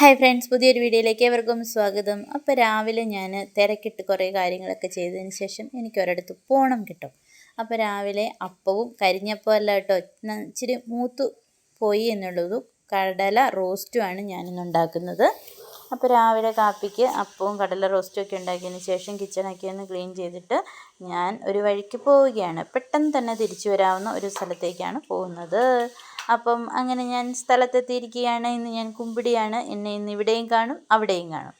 Hi friends പുതിയൊരു വീഡിയോയിലേക്ക് എവർക്കും സ്വാഗതം. അപ്പോൾ രാവിലെ ഞാൻ തിരക്കിട്ട് കുറേ കാര്യങ്ങളൊക്കെ ചെയ്തതിന് ശേഷം എനിക്ക് ഒരിടത്ത് പോകണം കിട്ടും. അപ്പോൾ രാവിലെ അപ്പവും കരിഞ്ഞപ്പം അല്ല കേട്ടോ ഇച്ചിരി മൂത്ത് പോയി എന്നുള്ളതും കടല റോസ്റ്റുമാണ് ഞാനിന്ന് ഉണ്ടാക്കുന്നത്. അപ്പോൾ രാവിലെ കാപ്പിക്ക് അപ്പവും കടല റോസ്റ്റും ഒക്കെ ഉണ്ടാക്കിയതിന് ശേഷം കിച്ചണൊക്കെ ഒന്ന് ക്ലീൻ ചെയ്തിട്ട് ഞാൻ ഒരു വഴിക്ക് പോവുകയാണ്. പെട്ടെന്ന് തന്നെ തിരിച്ചു വരാവുന്ന ഒരു സ്ഥലത്തേക്കാണ് പോകുന്നത്. അപ്പം അങ്ങനെ ഞാൻ സ്ഥലത്തെത്തിയിരിക്കുകയാണ്. ഇന്ന് ഞാൻ കുമ്പിടിയാണ്. എന്നെ ഇന്ന് ഇവിടെയും കാണും അവിടെയും കാണും.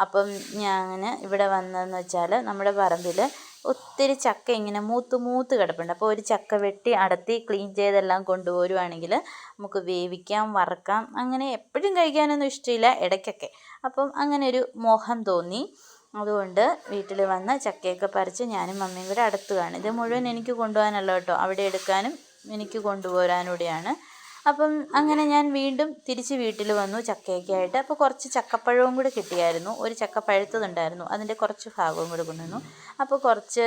അപ്പം ഞാൻ അങ്ങനെ ഇവിടെ വന്നതെന്ന് വെച്ചാൽ നമ്മുടെ പറമ്പിൽ ഒത്തിരി ചക്ക ഇങ്ങനെ മൂത്ത് മൂത്ത് കിടപ്പുണ്ട്. അപ്പോൾ ഒരു ചക്ക വെട്ടി അടത്തി ക്ലീൻ ചെയ്തെല്ലാം കൊണ്ടുപോരുവാണെങ്കിൽ നമുക്ക് വേവിക്കാം വറക്കാം. അങ്ങനെ എപ്പോഴും കഴിക്കാനൊന്നും ഇഷ്ടമില്ല ഇടയ്ക്കൊക്കെ. അപ്പം അങ്ങനെ ഒരു മോഹം തോന്നി. അതുകൊണ്ട് വീട്ടിൽ വന്ന് ചക്കയൊക്കെ പറിച്ച് ഞാനും മമ്മിയും കൂടെ അടുത്തുകയാണ് ഇത് മുഴുവൻ എനിക്ക് കൊണ്ടുപോകാനല്ല കേട്ടോ. അവിടെ എടുക്കാനും എനിക്ക് കൊണ്ടുപോരാനൂടെയാണ്. അപ്പം അങ്ങനെ ഞാൻ വീണ്ടും തിരിച്ച് വീട്ടിൽ വന്നു ചക്കയൊക്കെ ആയിട്ട് അപ്പോൾ കുറച്ച് ചക്കപ്പഴവും കൂടി കിട്ടിയായിരുന്നു. ഒരു ചക്ക പഴുത്തതുണ്ടായിരുന്നു. അതിന്റെ കുറച്ച് ഭാഗവും കൂടെ കൊണ്ടുവന്നു. അപ്പോൾ കുറച്ച്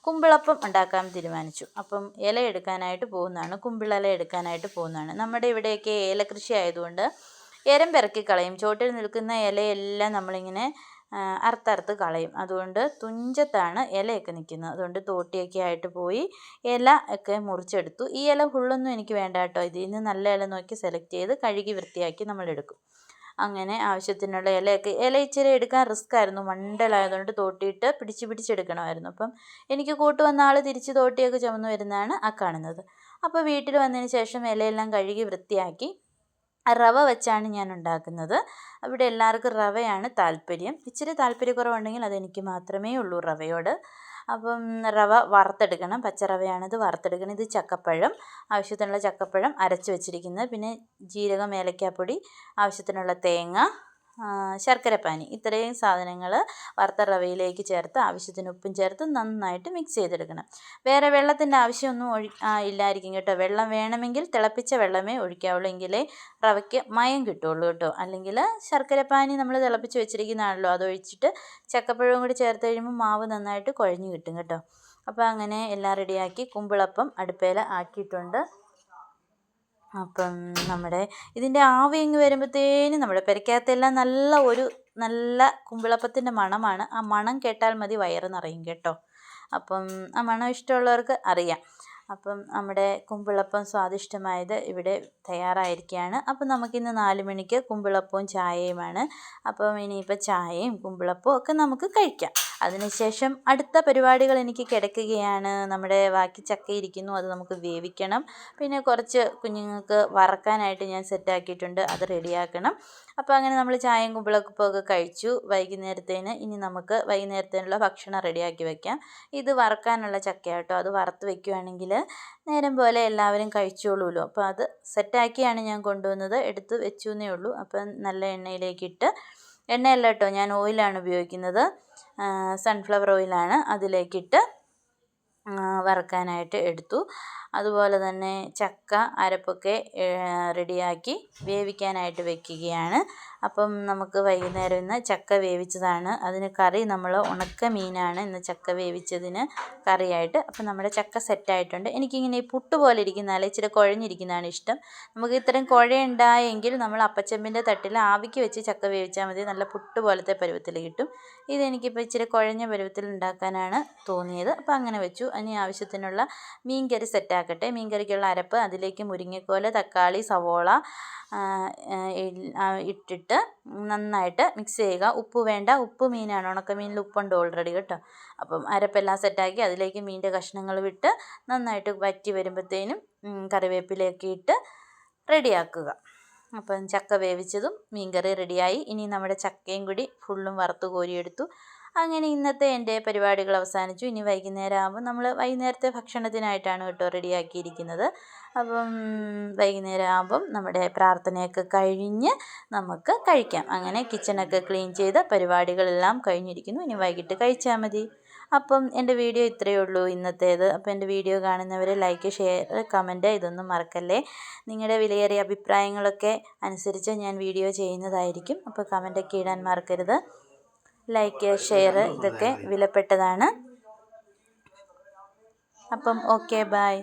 കുമ്പിളപ്പം ഉണ്ടാക്കാൻ തീരുമാനിച്ചു. അപ്പം ഇല എടുക്കാനായിട്ട് പോകുന്നതാണ്. കുമ്പിളില എടുക്കാനായിട്ട് പോകുന്നതാണ്. നമ്മുടെ ഇവിടെയൊക്കെ ഏലകൃഷി ആയതുകൊണ്ട് എരം പിറക്കി കളയും. ചോട്ടിൽ നിൽക്കുന്ന ഇലയെല്ലാം നമ്മളിങ്ങനെ അറുത്തറുത്ത് കളയും. അതുകൊണ്ട് തുഞ്ചത്താണ് ഇലയൊക്കെ നിൽക്കുന്നത്. അതുകൊണ്ട് തോട്ടിയൊക്കെ ആയിട്ട് പോയി ഇല ഒക്കെ മുറിച്ചെടുത്തു. ഈ ഇല ഫുള്ളൊന്നും എനിക്ക് വേണ്ട കേട്ടോ. ഇതിൽ നിന്ന് നല്ല ഇല നോക്കി സെലക്ട് ചെയ്ത് കഴുകി വൃത്തിയാക്കി നമ്മൾ എടുക്കും. അങ്ങനെ ആവശ്യത്തിനുള്ള ഇലയൊക്കെ ഇല ഇച്ചിരി എടുക്കാൻ റിസ്ക് ആയിരുന്നു. മണ്ടലായതുകൊണ്ട് തോട്ടിയിട്ട് പിടിച്ച് പിടിച്ചെടുക്കണമായിരുന്നു അപ്പം എനിക്ക് കൂട്ട് വന്ന ആൾ തിരിച്ച് തോട്ടിയൊക്കെ ചുമന്ന് വരുന്നതാണ് ആ കാണുന്നത്. അപ്പോൾ വീട്ടിൽ വന്നതിന് ശേഷം ഇലയെല്ലാം കഴുകി വൃത്തിയാക്കി റവ വെച്ചാണ് ഞാൻ ഉണ്ടാക്കുന്നത് അവിടെ എല്ലാവർക്കും റവയാണ് താല്പര്യം. ഇച്ചിരി താല്പര്യക്കുറവുണ്ടെങ്കിൽ അതെനിക്ക് മാത്രമേ ഉള്ളൂ റവയോട്. അപ്പം റവ വറുത്തെടുക്കണം. പച്ച റവയാണിത് വറുത്തെടുക്കണം. ഇത് ചക്കപ്പഴം ആവശ്യത്തിനുള്ള ചക്കപ്പഴം അരച്ച് വെച്ചിരിക്കുന്നത്. പിന്നെ ജീരകം ഏലക്കാപ്പൊടി ആവശ്യത്തിനുള്ള തേങ്ങ ശർക്കരപ്പാനി ഇത്രയും സാധനങ്ങൾ വറുത്ത റവയിലേക്ക് ചേർത്ത് ആവശ്യത്തിന് ഉപ്പും ചേർത്ത് നന്നായിട്ട് മിക്സ് ചെയ്തെടുക്കണം. വേറെ വെള്ളത്തിന്റെ ആവശ്യമൊന്നും ഒഴി ഇല്ലായിരിക്കും കേട്ടോ. വെള്ളം വേണമെങ്കിൽ തിളപ്പിച്ച വെള്ളമേ ഒഴിക്കാവുള്ളൂ എങ്കിലേ റവയ്ക്ക് മയം കിട്ടുള്ളൂ കേട്ടോ. അല്ലെങ്കിൽ ശർക്കരപ്പാനി നമ്മൾ തിളപ്പിച്ച് വെച്ചിരിക്കുന്നതാണല്ലോ അതൊഴിച്ചിട്ട് ചക്കപ്പഴവും കൂടി ചേർത്ത് കഴിയുമ്പോൾ മാവ് നന്നായിട്ട് കുഴഞ്ഞു കിട്ടും കേട്ടോ. അപ്പോൾ അങ്ങനെ എല്ലാം റെഡിയാക്കി കുമ്പിളപ്പം അടുപ്പേൽ ആക്കിയിട്ടുണ്ട്. അപ്പം നമ്മുടെ ഇതിന്റെ ആവി ഇങ്ങ് വരുമ്പോഴത്തേനും നമ്മുടെ പെരക്കകത്തെല്ലാം നല്ല ഒരു നല്ല കുമ്പിളപ്പത്തിന്റെ മണമാണ്. ആ മണം കേട്ടാൽ മതി വയറ് നിറയും കേട്ടോ. അപ്പം ആ മണം ഇഷ്ടമുള്ളവർക്ക് അറിയാം. അപ്പം നമ്മുടെ കുമ്പിളപ്പം സ്വാദിഷ്ടമായത് ഇവിടെ തയ്യാറായിരിക്കുകയാണ്. അപ്പം നമുക്കിന്ന് നാല് മണിക്ക് കുമ്പിളപ്പവും ചായയുമാണ്. അപ്പം ഇനിയിപ്പോൾ ചായയും കുമ്പിളപ്പവും ഒക്കെ നമുക്ക് കഴിക്കാം. അതിനുശേഷം അടുത്ത പരിപാടികൾ എനിക്ക് കിടക്കുകയാണ്. നമ്മുടെ ബാക്കി ചക്ക ഇരിക്കുന്നു അത് നമുക്ക് വേവിക്കണം. പിന്നെ കുറച്ച് കുഞ്ഞുങ്ങൾക്ക് വറക്കാനായിട്ട് ഞാൻ സെറ്റാക്കിയിട്ടുണ്ട് അത് റെഡിയാക്കണം. അപ്പോൾ അങ്ങനെ നമ്മൾ ചായയും കുമ്പിളപ്പവും ഒക്കെ കഴിച്ചു. വൈകുന്നേരത്തേന് ഇനി നമുക്ക് വൈകുന്നേരത്തേനുള്ള ഭക്ഷണം റെഡിയാക്കി വെക്കാം. ഇത് വറക്കാനുള്ള ചക്ക കേട്ടോ. അത് വറുത്ത് വെക്കുകയാണെങ്കിൽ നേരം പോലെ എല്ലാവരും കഴിച്ചോളൂല്ലോ അപ്പോൾ അത് സെറ്റാക്കിയാണ് ഞാൻ കൊണ്ടുവന്നത്. എടുത്ത് വെച്ചു എന്നേ ഉള്ളൂ. അപ്പം നല്ല എണ്ണയിലേക്കിട്ട് എണ്ണയല്ല കേട്ടോ ഞാൻ ഓയിലാണ് ഉപയോഗിക്കുന്നത്. സൺഫ്ലവർ ഓയിലാണ് അതിലേക്കിട്ട് വറക്കാനായിട്ട് എടുത്തു. അതുപോലെ തന്നെ ചക്ക അരപ്പൊക്കെ റെഡിയാക്കി വേവിക്കാനായിട്ട് വെക്കുകയാണ്. അപ്പം നമുക്ക് വൈകുന്നേരം ഇന്ന് ചക്ക വേവിച്ചതാണ്. അതിന് കറി നമ്മൾ ഉണക്ക മീനാണ് ഇന്ന് ചക്ക വേവിച്ചതിന് കറിയായിട്ട്. അപ്പം നമ്മുടെ ചക്ക സെറ്റായിട്ടുണ്ട്. എനിക്കിങ്ങനെ ഈ പുട്ട് പോലെ ഇരിക്കുന്നാലേ ഇച്ചിരി കുഴഞ്ഞിരിക്കുന്നതാണ് ഇഷ്ടം. നമുക്ക് ഇത്രയും കുഴയുണ്ടായെങ്കിൽ നമ്മൾ അപ്പച്ചമ്പിന്റെ തട്ടിൽ ആവിക്ക് വെച്ച് ചക്ക വേവിച്ചാൽ മതി. നല്ല പുട്ട് പോലത്തെ പരുവത്തിൽ കിട്ടും. ഇതെനിക്കിപ്പോൾ ഇച്ചിരി കുഴഞ്ഞ പരുവത്തിൽ ഉണ്ടാക്കാനാണ് തോന്നിയത്. അപ്പോൾ അങ്ങനെ വെച്ചു. അതിന് ആവശ്യത്തിനുള്ള മീൻ കറി സെറ്റാക്കട്ടെ മീൻ കറിക്കുള്ള അരപ്പ് അതിലേക്ക് മുരിങ്ങക്കോൽ തക്കാളി സവോള ഇട്ടിട്ട് നന്നായിട്ട് മിക്സ് ചെയ്യുക. ഉപ്പ് വേണ്ട. ഉപ്പ് മീനാണ്. ഉണക്കമീനിൽ ഉപ്പുണ്ട് ഓൾറെഡി കേട്ടോ. അപ്പം അരപ്പെല്ലാം സെറ്റാക്കി അതിലേക്ക് മീന്റെ കഷ്ണങ്ങൾ വിട്ട് നന്നായിട്ട് വറ്റി വരുമ്പോഴത്തേനും കറിവേപ്പിലേക്ക് ഇട്ട് റെഡിയാക്കുക. അപ്പം ചക്ക വേവിച്ചതും മീൻകറി റെഡിയായി ഇനി നമ്മുടെ ചക്കയും കൂടി ഫുള്ളും വറുത്ത് കോരിയെടുത്തു. അങ്ങനെ ഇന്നത്തെ എന്റെ പരിപാടികൾ അവസാനിച്ചു. ഇനി വൈകുന്നേരം ആകുമ്പോൾ നമ്മൾ വൈകുന്നേരത്തെ ഭക്ഷണത്തിനായിട്ടാണ് കേട്ടോ റെഡിയാക്കിയിരിക്കുന്നത്. അപ്പം വൈകുന്നേരം ആകുമ്പം നമ്മുടെ പ്രാർത്ഥനയൊക്കെ കഴിഞ്ഞ് നമുക്ക് കഴിക്കാം. അങ്ങനെ കിച്ചണൊക്കെ ക്ലീൻ ചെയ്ത് പരിപാടികളെല്ലാം കഴിഞ്ഞിരിക്കുന്നു. ഇനി വൈകിട്ട് കഴിച്ചാൽ മതി. അപ്പം എന്റെ വീഡിയോ ഇത്രയേ ഉള്ളൂ ഇന്നത്തേത്. അപ്പോൾ എന്റെ വീഡിയോ കാണുന്നവർ ലൈക്ക് ഷെയർ കമന്റ് ഇതൊന്നും മറക്കല്ലേ. നിങ്ങളുടെ വിലയേറിയ അഭിപ്രായങ്ങളൊക്കെ അനുസരിച്ച് ഞാൻ വീഡിയോ ചെയ്യുന്നതായിരിക്കും. അപ്പോൾ കമന്റൊക്കെ ഇടാൻ മറക്കരുത്. ലൈക്ക് ഷെയർ ഇതൊക്കെ വിലപ്പെട്ടതാണ്. അപ്പം ഓക്കെ ബായ്